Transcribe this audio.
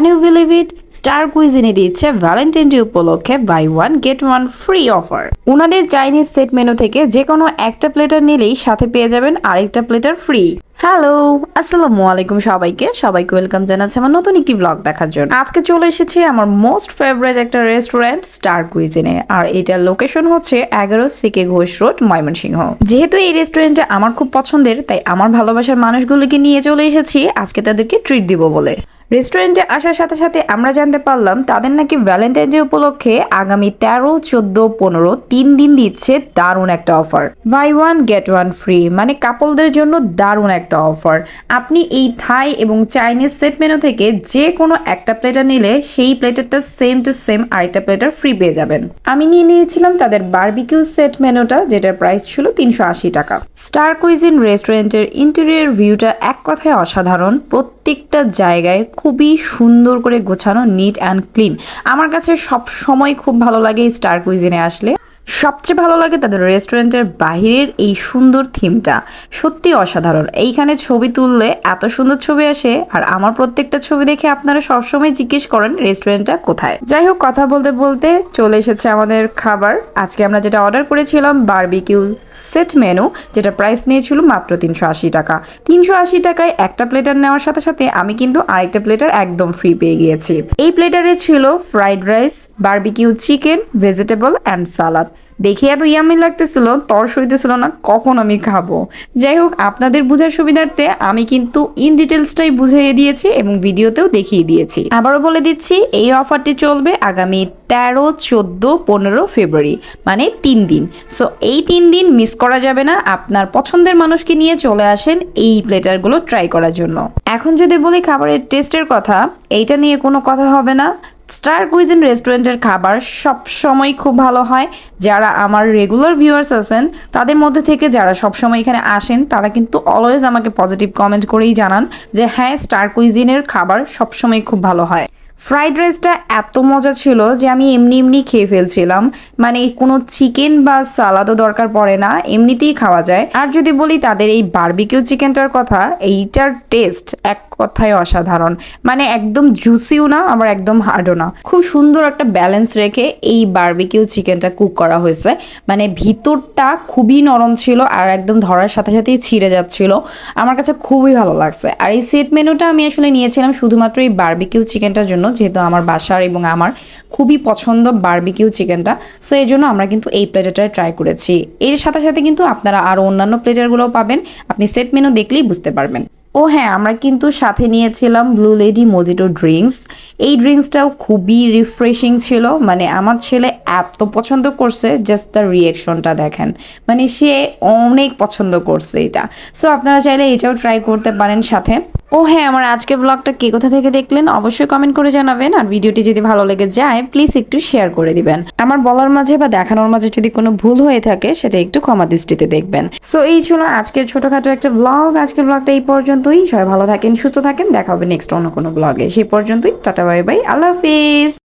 Can you believe it star কুইজিনে দিচ্ছে Valentine day উপলক্ষে buy one get one free offer ওনাদের Chinese set menu থেকে যে কোনো একটা প্লেটার নিলেই সাথে পেয়ে যাবেন আরেকটা প্লেটার ফ্রি হ্যালো আসসালামু আলাইকুম সবাইকে। সবাইকে ওয়েলকাম জানাচ্ছি আমার নতুন একটি ব্লগ দেখার জন্য। আজকে চলে এসেছি আমার মোস্ট ফেভারিট একটা রেস্টুরেন্ট স্টার কুইজিনে আর এটার লোকেশন হচ্ছে এগারো সিকে ঘোষ রোড, ময়মনসিংহ। যেহেতু এই রেস্টুরেন্টটা আমার খুব পছন্দের, তাই আমার ভালোবাসার মানুষগুলোকে নিয়ে চলে এসেছি। আজকে তাদেরকে ট্রিট দিব বলে। রেস্টুরেন্টে আসার সাথে সাথে আমরা জানতে পারলাম তাদের নাকি ভ্যালেন্টাইন ডে উপলক্ষে আগামী তেরো, চোদ্দ, পনেরো তিন দিন দিচ্ছে দারুণ একটা offer. Buy one, get one free. মানে কাপলদের জন্য দারুণ একটা অফার। আপনি এই থাই এবং চাইনিজ সেট মেনু থেকে যে কোনো একটা প্লেটার নিলে সেই প্লেটারটা সেম টু সেম আরেকটা প্লেটার ফ্রি পেয়ে যাবেন। আমি নিয়ে নিয়েছিলাম তাদের বারবিকিউ সেট মেনুটা, যেটার প্রাইস ছিল তিনশো আশি টাকা। স্টার কুইজিন রেস্টুরেন্টের ইন্টেরিয়র ভিউটা এক কথায় অসাধারণ। প্রত্যেকটা জায়গায় খুবই সুন্দর করে গোছানো নিট অ্যান্ড ক্লিন আমার কাছে সব সময় খুব ভালো লাগে স্টার কুইজিনে আসলে। সবচেয়ে ভালো লাগে তাদের রেস্টুরেন্টের বাহিরের এই সুন্দর থিমটা। সত্যি অসাধারণ। এইখানে ছবি তুললে এত সুন্দর ছবি আসে আর আমার প্রত্যেকটা ছবি দেখে আপনারা সবসময় জিজ্ঞেস করেন রেস্টুরেন্টটা কোথায়। যাই হোক, কথা বলতে বলতে চলে এসেছে আমাদের খাবার। আজকে আমরা যেটা অর্ডার করেছিলাম, বারবিকিউ সেট মেনু, যেটা প্রাইস নিয়েছিল মাত্র তিনশো আশি টাকা। তিনশো আশি টাকায় একটা প্লেটার নেওয়ার সাথে সাথে আমি কিন্তু আরেকটা প্লেটার একদম ফ্রি পেয়ে গিয়েছি। এই প্লেটারে ছিল fried rice, barbecue chicken, vegetable and salad. দেখে এত ইয়ামি লাগতেছিল, তর সইতেছিল না, কখন আমি খাব? যাই হোক, আপনাদের বোঝার সুবিধার্থে আমি কিন্তু ইন ডিটেলসটাই বুঝিয়ে দিয়েছি এবং ভিডিওতেও দেখিয়ে দিয়েছি। আবারও বলে দিচ্ছি, এই অফারটি চলবে আগামী তেরো, চোদ্দ, পনেরো ফেব্রুয়ারি মানে তিন দিন। সো এই তিন দিন মিস করা যাবে না আপনার পছন্দের মানুষকে নিয়ে চলে আসেন এই প্লেটারগুলো ট্রাই করার জন্য। এখন যদি বলি খাবারের টেস্টের কথা, এইটা নিয়ে কোনো কথা হবে না। স্টার কুইজিন রেস্টুরেন্টের খাবার সব সময় খুব ভালো হয়। যারা আমার রেগুলার ভিউয়ার্স আছেন, তাদের মধ্যে থেকে যারা সব সময় এখানে আসেন, তারা কিন্তু অলওয়েজ আমাকে পজিটিভ কমেন্ট করেই জানান যে হ্যাঁ স্টার কুইজিনের খাবার সবসময় খুব ভালো হয়। ফ্রাইড রাইসটা এত মজা ছিল যে, আমি এমনি এমনি খেয়ে ফেলছিলাম। মানে কোনো চিকেন বা সালাদও দরকার পড়ে না, এমনিতেই খাওয়া যায়। আর যদি বলি তাদের এই বারবিকিউ চিকেনটার কথা, এইটার টেস্ট এক কথায় অসাধারণ। মানে একদম জুসিও না, আবার একদম হার্ডও না। খুব সুন্দর একটা ব্যালেন্স রেখে এই বারবিকিউ চিকেনটা কুক করা হয়েছে। মানে ভিতরটা খুবই নরম ছিল আর একদম ধরার সাথে সাথেই ছিঁড়ে যাচ্ছিল। আমার কাছে খুবই ভালো লাগছে। আর এই সেট মেনুটা আমি আসলে নিয়েছিলাম শুধুমাত্র এই বারবিকিউ চিকেনটার জন্য, যেহেতু আমার বাসার এবং আমার খুবই পছন্দ বার্বিকিউ চিকেনটা সো এই জন্য আমরা কিন্তু এই প্লেটারটা ট্রাই করেছি। এর সাথে সাথে কিন্তু আপনারা আরও অন্যান্য প্লেটারগুলোও পাবেন। আপনি সেট মেনু দেখলেই বুঝতে পারবেন। ও হ্যাঁ আমরা কিন্তু সাথে নিয়েছিলাম ব্লু লেডি মজিটো ড্রিঙ্কস এই ড্রিঙ্কসটাও খুবই রিফ্রেশিং ছিল। মানে আমার ছেলে এত পছন্দ করছে জাস্ট তার রিয়েকশনটা দেখেন। মানে সে অনেক পছন্দ করছে এটা। সো আপনারা চাইলে এটাও ট্রাই করতে পারেন সাথে। ও হ্যাঁ আমার আজকের ব্লগটা কে কোথা থেকে দেখলেন অবশ্যই কমেন্ট করে জানাবেন। আর ভিডিওটি যদি ভালো লেগে যায় প্লিজ একটু শেয়ার করে দিবেন। আমার বলার মাঝে বা দেখানোর মাঝে যদি কোনো ভুল হয়ে থাকে, সেটা একটু ক্ষমা দৃষ্টিতে দেখবেন। সো এই ছিল আজকের ছোটখাটো একটা ব্লগ আজকের ব্লগটা এই পর্যন্তই। সবাই ভালো থাকেন, সুস্থ থাকেন। দেখা হবে নেক্সট অন্য কোনো ব্লগে সেই পর্যন্তই। টাটা বাই বাই আল্লাহ হাফিজ।